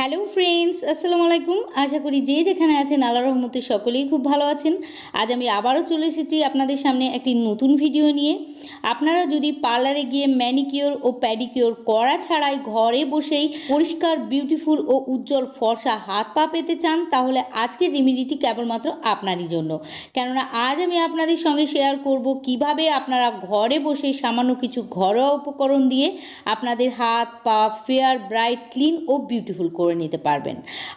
Hello friends আসসালামু আলাইকুম। আশা করি যে যেখানে আছেন আল্লাহ রহমতে সকলেই খুব ভালো আছেন। আজ আমি আবারও চলে এসেছি আপনাদের সামনে একটি নতুন ভিডিও নিয়ে। আপনারা যদি পার্লারে গিয়ে ম্যানিকিওর ও প্যাডিকিওর করা ছাড়াই ঘরে বসেই পরিষ্কার বিউটিফুল ও উজ্জ্বল ফর্সা হাত পা পেতে চান, তাহলে আজকের রেমিডিটি কেবলমাত্র আপনারই জন্য। কেননা, আজ আমি আপনাদের সঙ্গে শেয়ার করব কীভাবে আপনারা ঘরে বসে সামান্য কিছু ঘরোয়া উপকরণ দিয়ে আপনাদের হাত পা ফেয়ার ব্রাইট ক্লিন ও বিউটিফুল করে নিতে পারবেন।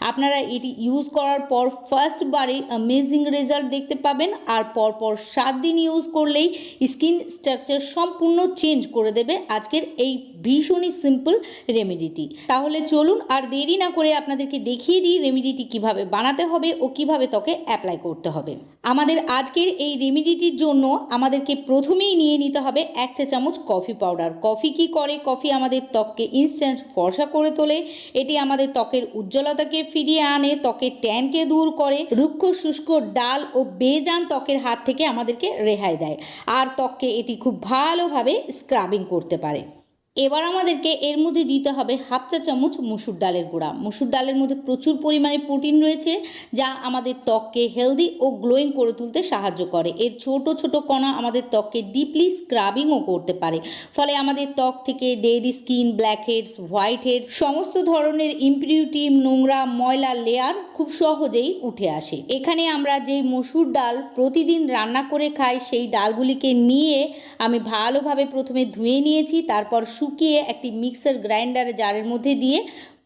আপনারা এটি ইউজ করার পর ফার্স্ট বারে অ্যামেজিং রেজাল্ট দেখতে পাবেন আর পরপর সাত দিন ইউজ করলেই স্কিন স্ট্রাকচার সম্পূর্ণ চেঞ্জ করে দেবে আজকের এই ভীষণই সিম্পল রেমেডিটি তাহলে চলুন আর দেরি না করে আপনাদেরকে দেখিয়ে দিই রেমেডিটি কীভাবে বানাতে হবে ও কীভাবে ত্বকে অ্যাপ্লাই করতে হবে। আমাদের আজকের এই রেমেডিটির জন্য আমাদেরকে প্রথমেই নিয়ে নিতে হবে এক চা চামচ কফি পাউডার কফি কি করে? কফি আমাদের ত্বককে ইনস্ট্যান্ট ফর্সা করে তোলে। এটি আমাদের ত্বকের উজ্জ্বলতাকে ফিরিয়ে আনে, ত্বকের ট্যানকে দূর করে, রুক্ষ শুষ্ক ডাল ও বেজান ত্বকের হাত থেকে আমাদেরকে রেহাই দেয়। আর ত্বককে এটি খুব ভালোভাবে স্ক্রাবিং করতে পারে। এবার আমাদেরকে এর মধ্যে দিতে হবে হাফ চা চামচ মুসুর ডালের গুঁড়া। মুসুর ডালের মধ্যে প্রচুর পরিমাণে প্রোটিন রয়েছে, যা আমাদের ত্বককে হেলদি ও গ্লোয়িং করে তুলতে সাহায্য করে। এর ছোট ছোট কণা আমাদের ত্বককে ডিপলি স্ক্রাবিংও করতে পারে। ফলে আমাদের ত্বক থেকে dead skin black heads white heads সমস্ত ধরনের ইম্পিউরিটি নোংরা, ময়লা লেয়ার খুব সহজেই উঠে আসে। এখানে আমরা যে মসুর ডাল প্রতিদিন রান্না করে খাই, সেই ডালগুলিকে নিয়ে আমি ভালোভাবে প্রথমে ধুয়ে নিয়েছি, তারপর শুকিয়ে একটি মিক্সার গ্রাইন্ডার জারের মধ্যে দিয়ে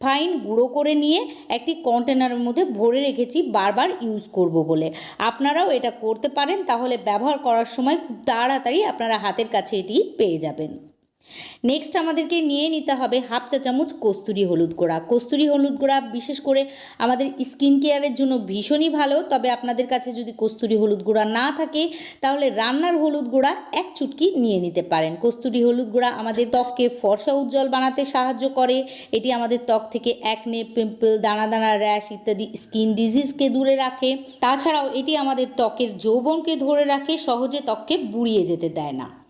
ফাইন গুঁড়ো করে নিয়ে একটি কন্টেনারের মধ্যে ভরে রেখেছি বারবার ইউজ করব বলে। আপনারাও এটা করতে পারেন, তাহলে ব্যবহার করার সময় খুব তাড়াতাড়ি আপনারা হাতের কাছে এটি পেয়ে যাবেন। নেক্সট আমাদেরকে নিয়ে নিতে হবে হাফ চা চামচ কস্তুরি হলুদ গুঁড়া। কস্তুরি হলুদ গুঁড়া বিশেষ করে আমাদের স্কিন কেয়ারের জন্য ভীষণই ভালো। তবে আপনাদের কাছে যদি কস্তুরি হলুদ গুঁড়া না থাকে, তাহলে রান্নার হলুদ গুঁড়া এক চুটকি নিয়ে নিতে পারেন। কস্তুরি হলুদ গুঁড়া আমাদের ত্বককে ফর্সা উজ্জ্বল বানাতে সাহায্য করে। এটি আমাদের ত্বক থেকে একনে পিম্পল দানা দানা র্যাশ ইত্যাদি স্কিন ডিজিজকে দূরে রাখে। তাছাড়াও এটি আমাদের ত্বকের যৌবনকে ধরে রাখে, সহজে ত্বককে বুড়িয়ে যেতে দেয় না।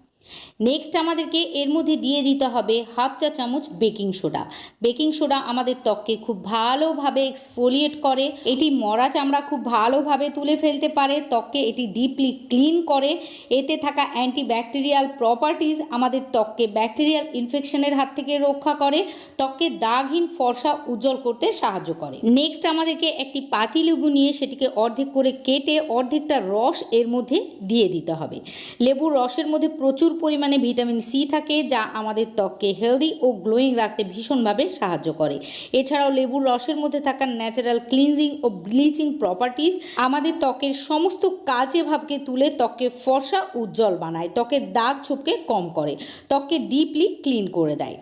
নেক্সট আমাদেরকে এর মধ্যে দিয়ে দিতে হবে হাফ চা চামচ বেকিং সোডা। বেকিং সোডা আমাদের ত্বককে খুব ভালোভাবে এক্সফোলিয়েট করে। এটি মরা চামড়া খুব ভালোভাবে তুলে ফেলতে পারে। ত্বককে এটি ডিপলি ক্লিন করে। এতে থাকা অ্যান্টিব্যাকটেরিয়াল প্রপার্টিজ আমাদের ত্বককে ব্যাকটেরিয়াল ইনফেকশনের হাত থেকে রক্ষা করে। ত্বককে দাগহীন ফর্সা উজ্জ্বল করতে সাহায্য করে। নেক্সট আমাদেরকে একটি পাতিলেবু নিয়ে সেটিকে অর্ধেক করে কেটে অর্ধেকটা রস এর মধ্যে দিয়ে দিতে হবে। লেবুর রসের মধ্যে প্রচুর পরিমাণে ভিটামিন সি থাকে যা আমাদের ত্বককে হেলদি ও গ্লোয়িং রাখতে ভীষণভাবে সাহায্য করে। এছাড়াও লেবুর রসের মধ্যে থাকা ন্যাচারাল ক্লিনজিং ও ব্লিচিং প্রপার্টিস আমাদের ত্বকের সমস্ত কাজে ভাবকে তুলে ত্বককে ফর্সা উজ্জ্বল বানায়। ত্বকের দাগ ছোপকে কম করে। ত্বককে ডিপলি ক্লিন করে দেয়।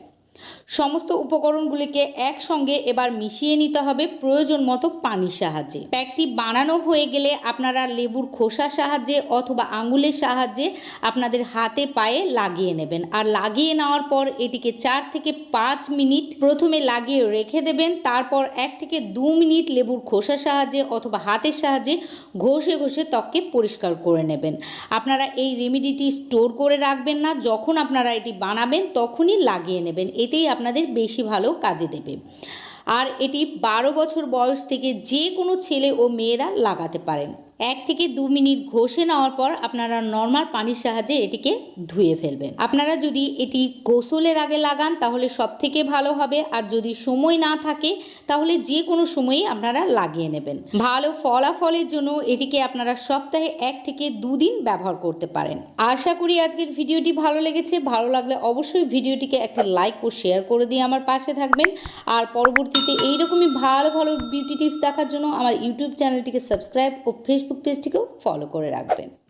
সমস্ত উপকরণগুলিকে একসঙ্গে এবার মিশিয়ে নিতে হবে প্রয়োজন মতো পানির সাহায্যে। প্যাকটি বানানো হয়ে গেলে আপনারা লেবুর খোসার সাহায্যে অথবা আঙুলের সাহায্যে আপনাদের হাতে পায়ে লাগিয়ে নেবেন। আর লাগিয়ে নেওয়ার পর এটিকে চার থেকে পাঁচ মিনিট প্রথমে লাগিয়ে রেখে দেবেন। তারপর এক থেকে দু মিনিট লেবুর খোসার সাহায্যে অথবা হাতের সাহায্যে ঘষে ঘষে ত্বককে পরিষ্কার করে নেবেন। আপনারা এই রেমিডিটি স্টোর করে রাখবেন না। যখন আপনারা এটি বানাবেন, তখনই লাগিয়ে নেবেন। এতেই আপনাদের বেশি ভালো কাজে দেবে। আর এটি বারো বছর বয়স থেকে যে কোনো ছেলে ও মেয়েরা লাগাতে পারেন। এক থেকে দু মিনিট ঘষে নেওয়ার পর আপনারা নর্মাল পানির সাহায্যে এটিকে ধুয়ে ফেলবেন। আপনারা যদি এটি গোসলের আগে লাগান, তাহলে সব থেকে ভালো হবে। আর যদি সময় না থাকে, তাহলে যে কোনো সময়ই আপনারা লাগিয়ে নেবেন। ভালো ফলাফলের জন্য এটিকে আপনারা সপ্তাহে এক থেকে দুদিন ব্যবহার করতে পারেন। আশা করি আজকের ভিডিওটি ভালো লেগেছে। ভালো লাগলে অবশ্যই ভিডিওটিকে একটা লাইক ও শেয়ার করে দিয়ে আমার পাশে থাকবেন। আর পরবর্তীতে এইরকমই ভালো ভালো বিউটি টিপস দেখার জন্য আমার ইউটিউব চ্যানেলটিকে সাবস্ক্রাইব ও ফেসবুক পেজটিকেও ফলো করে রাখবেন।